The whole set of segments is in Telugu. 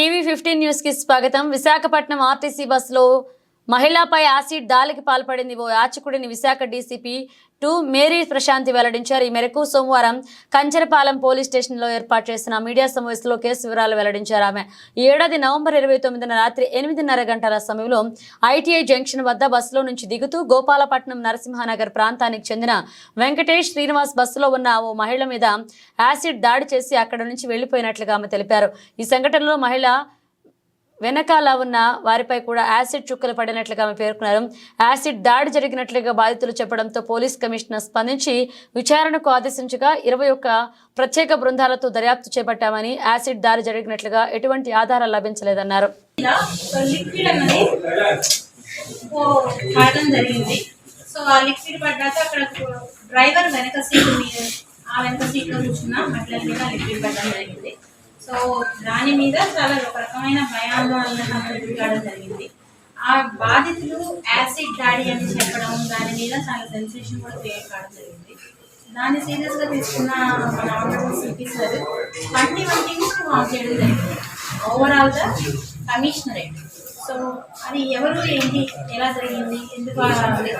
టీవీ ఫిఫ్టీన్ న్యూస్కి స్వాగతం. విశాఖపట్నం ఆర్టీసీ బస్సులో మహిళపై యాసిడ్ దాడికి పాల్పడింది ఓ యాచకుడిని Visakha DCP two Mary Prashanti వెల్లడించారు. ఈ మేరకు సోమవారం కంచరపాలెం పోలీస్ స్టేషన్లో ఏర్పాటు చేసిన మీడియా సమావేశంలో కేసు వివరాలు వెల్లడించారు ఆమె. ఈ ఏడాది నవంబర్ ఇరవై తొమ్మిదిన రాత్రి ఎనిమిదిన్నర గంటల సమయంలో ఐటీఐ జంక్షన్ వద్ద బస్సులో నుంచి దిగుతూ గోపాలపట్నం నరసింహనగర్ ప్రాంతానికి చెందిన వెంకటేష్ శ్రీనివాస్ బస్సులో ఉన్న ఓ మహిళ మీద యాసిడ్ దాడి చేసి అక్కడ నుంచి వెళ్ళిపోయినట్లుగా ఆమె తెలిపారు. ఈ సంఘటనలో మహిళ వెనకాల ఉన్న వారిపై కూడా యాసిడ్ చుక్కలు పడినట్లుగా ఆమె పేర్కొన్నారు. యాసిడ్ దాడి జరిగినట్లుగా బాధితులు చెప్పడంతో పోలీస్ కమిషనర్ స్పందించి విచారణకు ఆదేశించగా ఇరవై ఒక్క ప్రత్యేక బృందాలతో దర్యాప్తు చేపట్టామని యాసిడ్ దాడి జరిగినట్లుగా ఎటువంటి ఆధారాలు లభించలేదన్నారు. సో ఆ లిక్విడ్ పడ్డాక అక్కడ డ్రైవర్ వెనక సీట్ ఆ వెనక కూర్చున్న మహిళల లిక్విడ్ పడడం జరిగింది. సో దాని మీద చాలా ఒక రకమైన భయాందోళన సంతృప్తి కావడం జరిగింది. ఆ బాధితులు యాసిడ్ దాడి అని చెప్పడం దాని మీద చాలా సెన్సేషన్ కూడా క్రియేట్ కావడం జరిగింది. దాన్ని సీరియస్గా తీసుకున్న మన honourable CP sir twenty one చేయడం జరిగింది. ఓవరాల్గా కమిషనరేట్ సో అది ఎవరు ఏంటి ఎలా జరిగింది ఎందుకు ఆ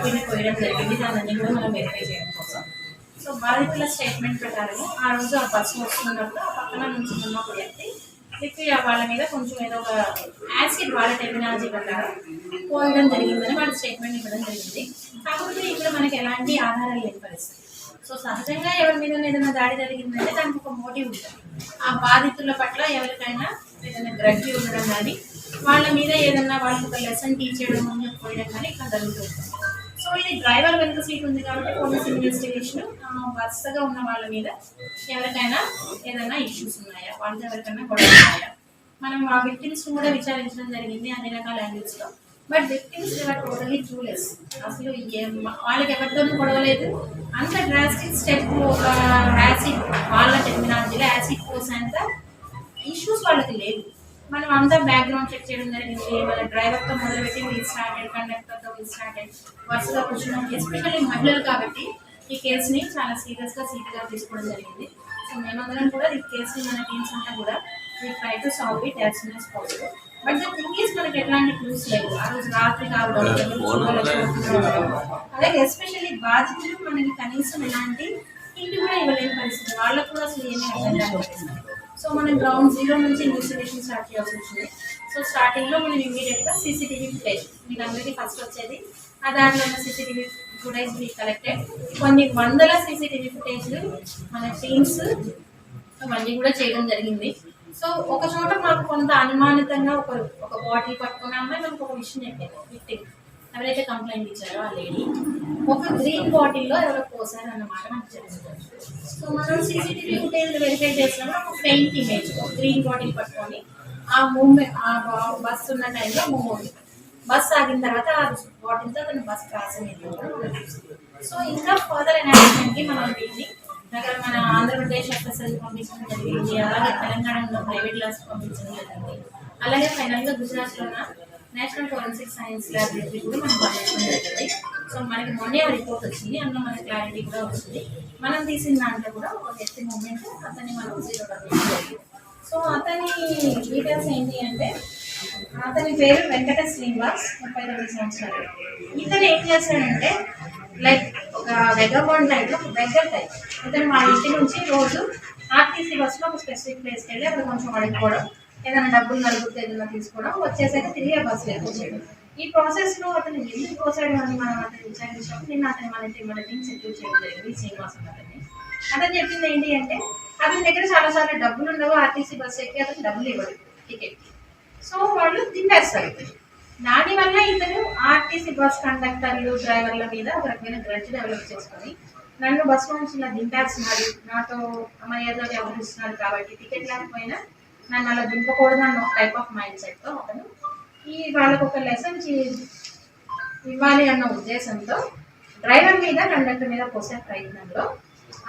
పోయడం జరిగింది దాన్ని కూడా మనం వెరిఫై చేయడం కోసం. సో బాధితుల స్టేట్మెంట్ ప్రకారము ఆ రోజు ఆ బస్సు వస్తున్నప్పుడు ఆ పక్కన నుంచి ఉన్న ఒక వ్యక్తి చెప్పి వాళ్ళ మీద కొంచెం ఏదో ఒక యాసిడ్ వాళ్ళ టెక్నాలజీ ప్రకారం పోయడం జరిగిందని వాళ్ళ స్టేట్మెంట్ ఇవ్వడం జరిగింది. కాకపోతే ఇక్కడ మనకి ఎలాంటి ఆధారాలు లేని పరిస్థితి. సో సహజంగా ఎవరి మీద ఏదైనా దాడి జరిగిందంటే దానికి ఒక మోటివ్ ఉంటుంది. ఆ బాధితుల పట్ల ఎవరికైనా ఏదైనా గ్రడ్జి ఉండడం కానీ వాళ్ళ మీద ఏదైనా వాళ్ళకి ఒక లెసన్ టీచ్ చేయడం అని పోయడం కానీ ఇక్కడ జరుగుతుంది సో ఇది డ్రైవర్ వెనుక సీట్ ఉంది కాబట్టి పోలీస్ ఇన్వెస్టిగేషన్ వరుసగా ఉన్న వాళ్ళ మీద ఎవరికైనా ఏదైనా ఇష్యూస్ ఉన్నాయా? వాళ్ళతో ఎవరికైనా గొడవ ఉన్నాయా? మనం ఆ విక్టిమ్స్ కూడా విచారించడం జరిగింది అన్ని రకాల యాంగిల్స్లో. But victims are totally truthless అసలు ఏం వాళ్ళకి ఎవరితోనూ గొడవలేదు అంత డ్రాస్టిక్ స్టెప్ ఒక యాసిడ్ వాళ్ళ టెర్మినాలజీలో యాసిడ్ పోసేంత ఇష్యూస్ వాళ్ళకి లేదు మనం అంతా బ్యాక్గ్రౌండ్ చెక్ చేయడం జరిగింది. మన డ్రైవర్తో మొదలుపెట్టి వీల్ స్టార్ట్ స్టార్టెడ్ వరుసగా కూర్చున్నాం ఎస్పెషల్లీ మహిళలు కాబట్టి ఈ కేసుని చాలా సీరియస్గా సీరియస్గా తీసుకోవడం జరిగింది. సో మేమందరం కూడా ఈ కేసుని మన టీమ్స్ అంతా కూడా we try to solve it as soon as possible but the thing is మనకి ఎట్లాంటి క్లూస్ లేవు. ఆ రోజు రాత్రి కావడం. అలాగే ఎస్పెషల్లీ బాధితులు మనకి కనీసం ఎలాంటి ఇంటి కూడా ఇవ్వలేని పరిస్థితి. వాళ్ళకు కూడా అసలు ఏమీ అర్థం పరిస్థితి సో మనం గ్రౌండ్ జీరో నుంచి ఇన్వెస్టిగేషన్ స్టార్ట్ చేయాల్సి వచ్చింది. సో స్టార్టింగ్లో మనం ఇమీడియట్గా సీసీటీవీ ఫుటేజ్ మీకు అందరికీ ఫస్ట్ వచ్చేది. ఆ దాంట్లో ఉన్న సీసీటీవీ ఫుటేజ్ మీ కలెక్టెడ్ కొన్ని వందల సీసీటీవీ ఫుటేజ్లు మన టీమ్స్ అవన్నీ కూడా చేయడం జరిగింది. సో ఒక చోట మాకు కొంత అనుమానితంగా ఒక ఒక బాటిల్ పట్టుకున్న అమ్మాయి మనకు ఒక విషయం చెప్పింది. విక్టిమ్ ఎవరైతే కంప్లైంట్ ఇచ్చారో ఆ లేడీ ఒక గ్రీన్ బాటిల్లో ఎవరో పోసారు అన్నమాట మనకు తెలుసుకోవచ్చు సో మనం సీసీటీవీ ఫుటేజ్ వెరిఫై చేసినప్పుడు ఒక పెయింట్ ఇమేజ్ ఒక గ్రీన్ బాటిల్ పట్టుకొని ఆ మూమెంట్ ఆ బస్ ఉన్న టైంలో మూవ్ అవుతుంది బస్ ఆగిన తర్వాత ఆ బాటిల్తో అతను బస్ క్రాస్ అయ్యింది. సో ఇంకా ఫర్దర్కి మనం దీన్ని దగ్గర మన ఆంధ్రప్రదేశ్ ఎఫ్ఎస్ఎల్ పంపించడం జరిగింది. అలాగే తెలంగాణలో ప్రైవేట్ క్లాస్ పంపించడం జరిగింది. అలాగే ఫైనల్గా గుజరాత్లో ఉన్న నేషనల్ ఫోరెన్సిక్ సైన్స్ ల్యాబొరేటరీ కూడా మనం పంపించడం జరిగింది. సో మనకి మొన్నే రిపోర్ట్ వచ్చింది. అందులో మనకి క్లారిటీ కూడా వచ్చింది. మనం తీసిన దాంట్లో కూడా ఒక వ్యక్తి మూమెంట్ అతన్ని మనం జీరో జరిగింది సో అతని డీటెయిల్స్ ఏంటి అంటే అతని పేరు వెంకట శ్రీనివాస్ ముప్పై తొమ్మిది సంవత్సరాలు. ఇతను ఏం చేస్తాడంటే లైక్ ఒక వెగబాండ్ టైప్ ఒక బెగ్గర్ టైప్ ఇతను మా ఇంటి నుంచి రోజు ఆర్టీసీ బస్సులో ఒక స్పెసిఫిక్ ప్లేస్కి వెళ్ళి అక్కడ కొంచెం అడుక్కోవడం ఏదైనా డబ్బులు నలుగుతే ఏదైనా తీసుకోవడం వచ్చేసాక తిరిగి ఆ బస్సు వచ్చేయడం. ఈ ప్రాసెస్లో అతను ఎందుకు పోసాడు అని మనం అతను విచారించినప్పుడు నిన్న అతను మన మన టీం సెక్యూర్ చేయడం జరిగింది శ్రీనివాసం అతన్ని. అతను చెప్పింది ఏంటి అంటే అతని దగ్గర చాలా సార్లు డబ్బులు ఉండవు ఆర్టీసీ బస్సు ఎక్కి అతను డబ్బులు ఇవ్వడు టికెట్ సో వాళ్ళు తినేస్తారు దానివల్ల ఇతను ఆర్టీసీ బస్ కండక్టర్లు డ్రైవర్ల మీద ఒక రకమైన గ్రడ్జ్ డెవలప్ చేసుకొని నన్ను బస్ నుంచి ఇలా దింపేస్తున్నారు నాతో మర్యాదలో వ్యవహరిస్తున్నారు కాబట్టి టికెట్ లేకపోయినా నన్ను అలా దింపకూడదు అన్న ఒక టైప్ ఆఫ్ మైండ్ సెట్తో అతను ఈ వాళ్ళకు ఒక లెసన్ ఇవ్వాలి అన్న ఉద్దేశంతో డ్రైవర్ మీద కండక్టర్ మీద పోసే ప్రయత్నంలో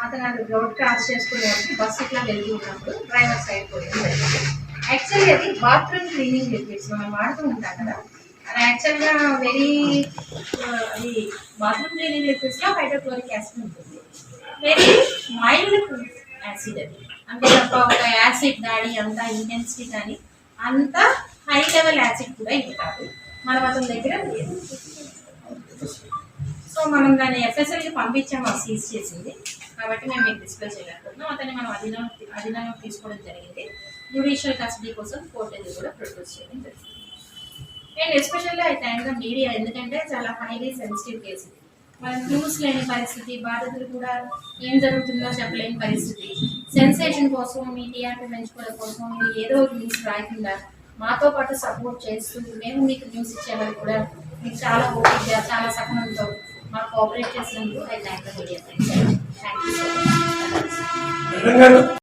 అతను అది రోడ్ క్రాస్ చేసుకునే బస్ ఇట్లా వెళ్తూ ఉన్నప్పుడు డ్రైవర్ సైడ్ పోయింది. యాక్చువల్లీ అది బాత్రూమ్ క్లీనింగ్ లిక్విడ్స్ మనం వాడుతూ ఉంటాం కదా. అది యాక్చువల్గా వెరీ అది బాత్రూమ్ క్లీనింగ్ లిక్విడ్స్లో హైడ్రోక్లోరిక్ యాసిడ్ ఉంటుంది. వెరీ మైల్డ్ యాసిడ్ అది. అంతే తప్ప ఒక యాసిడ్ దాడి అంత ఇంటెన్సిటీ కానీ అంత హై లెవెల్ యాసిడ్ కూడా ఇది కాదు. మనం అతని దగ్గర లేదు. సో మనం దాన్ని ఎఫ్ఎస్ఎల్కి పంపించాము సీజ్ చేసింది. కాబట్టి మేము మీకు డిస్ప్లే చేయగలుగుతున్నాం అతన్ని మనం అధీనం అధీనంలో తీసుకోవడం జరిగింది. జ్యుడిషియల్ కస్టడీ కోసం కోర్టు కూడా ప్రొడ్యూస్ చేయడం జరిగింది. అండ్ ఎస్పెషల్లీ అయితే థ్యాంక్ మీడియా ఎందుకంటే చాలా హైలీ సెన్సిటివ్ కేసు మనం న్యూస్ లేని పరిస్థితి బాధితులు కూడా ఏం జరుగుతుందో చెప్పలేని పరిస్థితి. సెన్సేషన్ కోసం మీ టీఆర్పీ పెంచుకోవడం కోసం మీరు ఏదో ఒక న్యూస్ రాయకుండా మాతో పాటు సపోర్ట్ చేస్తూ మేము మీకు న్యూస్ ఇచ్చే కూడా మీకు చాలా ఓపిక చాలా సహనంతో మాకు కోఆపరేట్ చేసినందుకు I thank media thank you